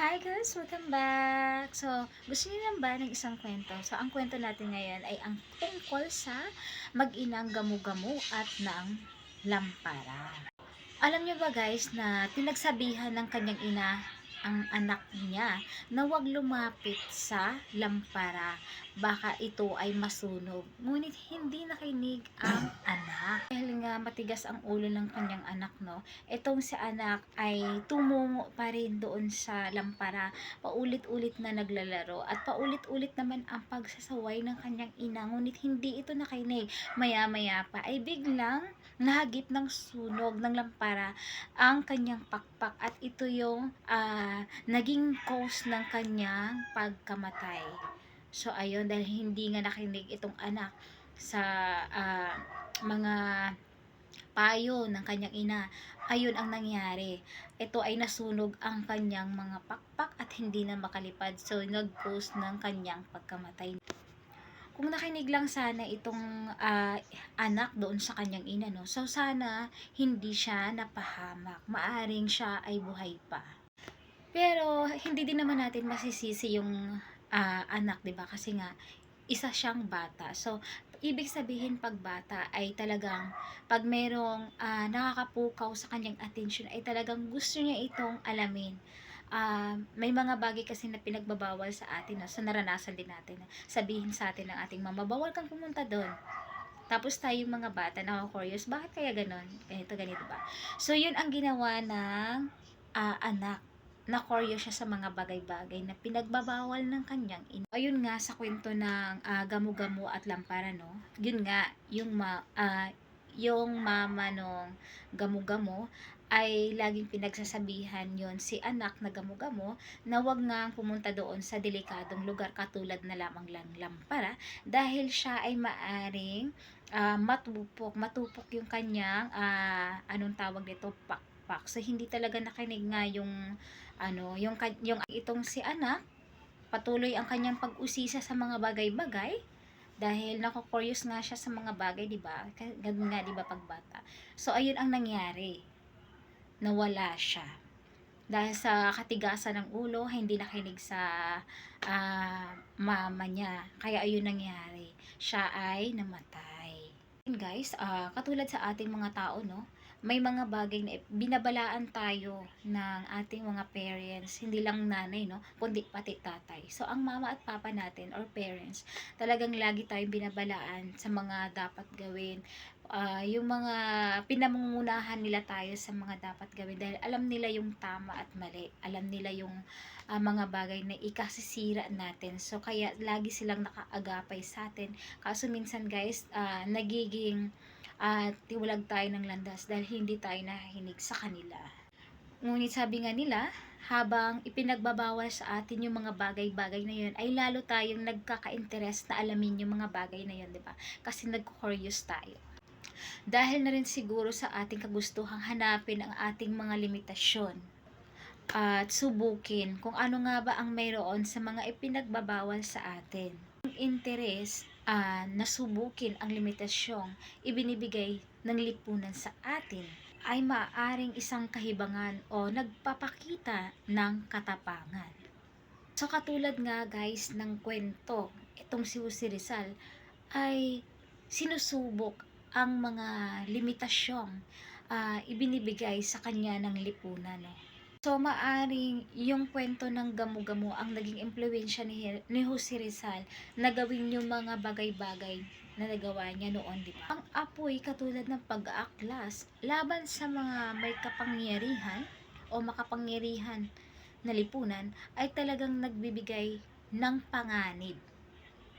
Hi guys! Welcome back! So, gusto niyo lang ba ng isang kwento? So, ang kwento natin ngayon ay ang tungkol sa mag-inang gamu-gamu at ng lampara. Alam niyo ba guys na pinagsabihan ng kanyang ina ang anak niya na huwag lumapit sa lampara baka ito ay masunog. Ngunit hindi nakinig ang anak. Dahil nga matigas ang ulo ng kanyang anak, no? Itong si anak ay tumungo pa rin doon sa lampara. Paulit-ulit na naglalaro at paulit-ulit naman ang pagsasaway ng kanyang ina. Ngunit hindi ito nakinig. Maya-maya pa ay biglang nahagip ng sunog ng lampara ang kanyang pakpak at ito yung naging cause ng kanyang pagkamatay. So ayun dahil hindi nga nakinig itong anak sa ah, mga payo ng kanyang ina. Ayun ang nangyari. Ito ay nasunog ang kanyang mga pakpak at hindi na makalipad. So nag-cause ng kanyang pagkamatay. Kung nakinig lang sana itong ah, anak doon sa kanyang ina, no? So sana hindi siya napahamak. Maaring siya ay buhay pa. Pero hindi din naman natin masisisi yung ah, anak, 'di ba? Kasi nga isa siyang bata. So ibig sabihin pag bata ay talagang pag merong ah, nakakapukaw sa kanyang attention ay talagang gusto niya itong alamin. Ah, may mga bagay kasi na pinagbabawal sa atin, no? so naranasan din natin. na Sabihin sa atin ng ating mama, bawal kang pumunta doon. Tapos tayo mga bata, nakaka-curious, bakit kaya ganon? Ganito, ganito ba? So, yun ang ginawa ng ah, anak na-curious siya sa mga bagay-bagay na pinagbabawal ng kanyang ina. Ayun nga sa kwento ng ah, gamu-gamu at lampara, no? Yun nga, yung ma, ah, yung mama nung gamu-gamu ay laging pinagsasabihan yon si anak na gamu-gamu na wag nga pumunta doon sa delikadong lugar katulad na lamang lang lampara dahil siya ay maaring ah, matupok, matupok yung kanyang ah, anong tawag dito, pakpak. So hindi talaga nakinig nga yung ano, yung yung itong si anak patuloy ang kanyang pag-usisa sa mga bagay-bagay dahil nako-curious nga siya sa mga bagay, 'di ba? Ganun nga 'di ba pagbata. So ayun ang nangyari. Nawala siya. Dahil sa katigasan ng ulo, hindi nakinig sa ah, mama niya. Kaya ayun nangyari. Siya ay namatay. Yun guys, ah, katulad sa ating mga tao, no? May mga bagay na binabalaan tayo ng ating mga parents, hindi lang nanay, no? Kundi pati tatay. So, ang mama at papa natin or parents, talagang lagi tayong binabalaan sa mga dapat gawin. Ah, yung mga pinamumunahan nila tayo sa mga dapat gawin dahil alam nila yung tama at mali. Alam nila yung ah, mga bagay na ikasisira natin. So, kaya lagi silang nakaagapay sa atin. Kaso minsan guys, ah, nagiging at tiwalag tayo ng landas dahil hindi tayo nahihinig sa kanila. Ngunit sabi nga nila, habang ipinagbabawal sa atin yung mga bagay-bagay na yun, ay lalo tayong nagkaka-interest na alamin yung mga bagay na yun, di ba? Kasi nag-curious tayo. Dahil na rin siguro sa ating kagustuhang hanapin ang ating mga limitasyon at subukin kung ano nga ba ang mayroon sa mga ipinagbabawal sa atin. Ang interes ah, na subukin ang limitasyong ibinibigay ng lipunan sa atin ay maaaring isang kahibangan o nagpapakita ng katapangan. So katulad nga guys ng kwento, itong si Jose Rizal ay sinusubok ang mga limitasyong ah, ibinibigay sa kanya ng lipunan. No? So, maaring yung kwento ng gamu-gamu ang naging impluensya ni, ni Jose Rizal na gawin yung mga bagay-bagay na nagawa niya noon, di ba? Ang apoy katulad ng pag-aaklas laban sa mga may kapangyarihan o makapangyarihan na lipunan ay talagang nagbibigay ng panganib.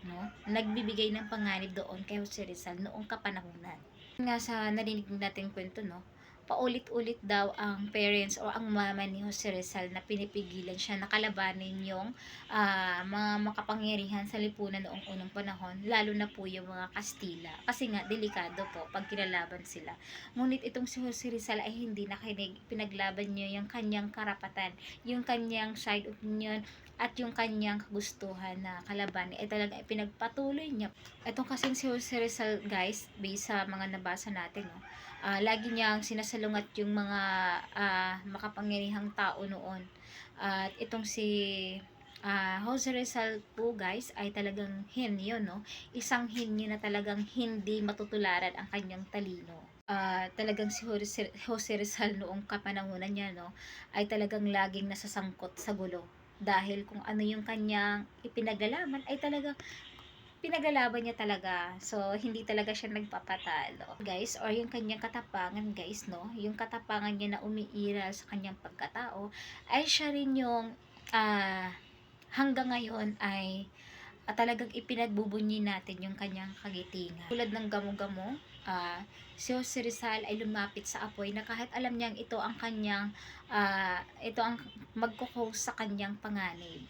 No? Nagbibigay ng panganib doon kay Jose Rizal noong kapanahunan. Nga sa narinig natin kwento, no? Paulit-ulit daw ang parents o ang mama ni Jose Rizal na pinipigilan siya na kalabanin yung ah, mga makapangyarihan sa lipunan noong unang panahon, lalo na po yung mga Kastila. Kasi nga, delikado po pag kinalaban sila. Ngunit itong si Jose Rizal ay hindi nakinig, pinaglaban niya yung kanyang karapatan, yung kanyang side opinion, at yung kanyang kagustuhan na kalaban ay talaga pinagpatuloy niya. Itong kasing si Jose Rizal guys, based sa mga nabasa natin, no, ah, lagi niyang sinasalungat yung mga ah, makapangyarihang tao noon At itong si ah, Jose Rizal po guys ay talagang henyo no. Isang henyo na talagang hindi matutularan ang kanyang talino. Ah, talagang si Jose, Rizal noong kapanahunan niya no ay talagang laging nasasangkot sa gulo dahil kung ano yung kanyang ipinaglalaban ay talagang pinaglalaban niya talaga. So, hindi talaga siya nagpapatalo. Guys, or yung kanyang katapangan, guys, no? Yung katapangan niya na umiiral sa kanyang pagkatao, ay siya rin yung ah, hanggang ngayon ay ah, talagang ipinagbubunyi natin yung kanyang kagitingan. Tulad ng gamo-gamo, ah, si Jose Rizal ay lumapit sa apoy na kahit alam niyang ito ang kanyang ah, ito ang magkukos sa kanyang panganib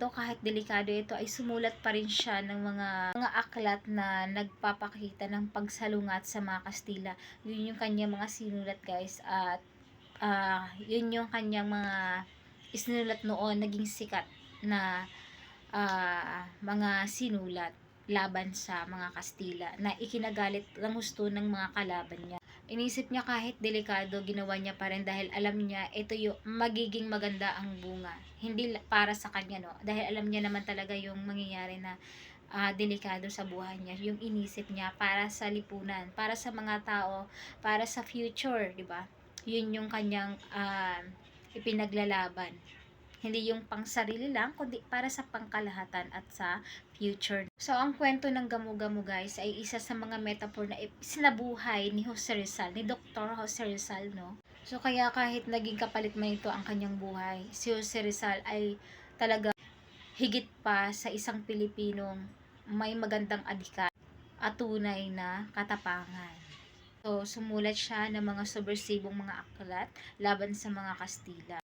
ito kahit delikado ito ay sumulat pa rin siya ng mga mga aklat na nagpapakita ng pagsalungat sa mga Kastila. Yun yung kanyang mga sinulat guys at ah, yun yung kanyang mga isinulat noon naging sikat na ah, mga sinulat laban sa mga Kastila na ikinagalit ng gusto ng mga kalaban niya. Inisip niya kahit delikado, ginawa niya pa rin dahil alam niya ito yung magiging maganda ang bunga. Hindi para sa kanya, no? Dahil alam niya naman talaga yung mangyayari na ah, delikado sa buhay niya. Yung inisip niya para sa lipunan, para sa mga tao, para sa future, di ba? Yun yung kanyang ah, ipinaglalaban. Hindi yung pang sarili lang, kundi para sa pangkalahatan at sa future. So, ang kwento ng Gamu-Gamu guys ay isa sa mga metaphor na sinabuhay ni Jose Rizal, ni Dr. Jose Rizal, no? So, kaya kahit naging kapalit man ito ang kanyang buhay, si Jose Rizal ay talaga higit pa sa isang Pilipinong may magandang adhika at tunay na katapangan. So, sumulat siya ng mga subversibong mga aklat laban sa mga Kastila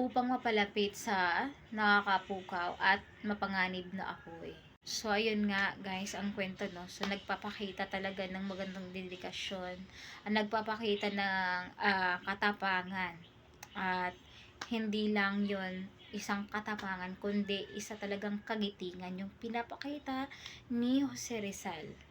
upang mapalapit sa nakakapukaw at mapanganib na apoy. So, ayun nga guys, ang kwento no. So, nagpapakita talaga ng magandang dedikasyon. Ang nagpapakita ng ah, katapangan. At hindi lang yon isang katapangan, kundi isa talagang kagitingan yung pinapakita ni Jose Rizal.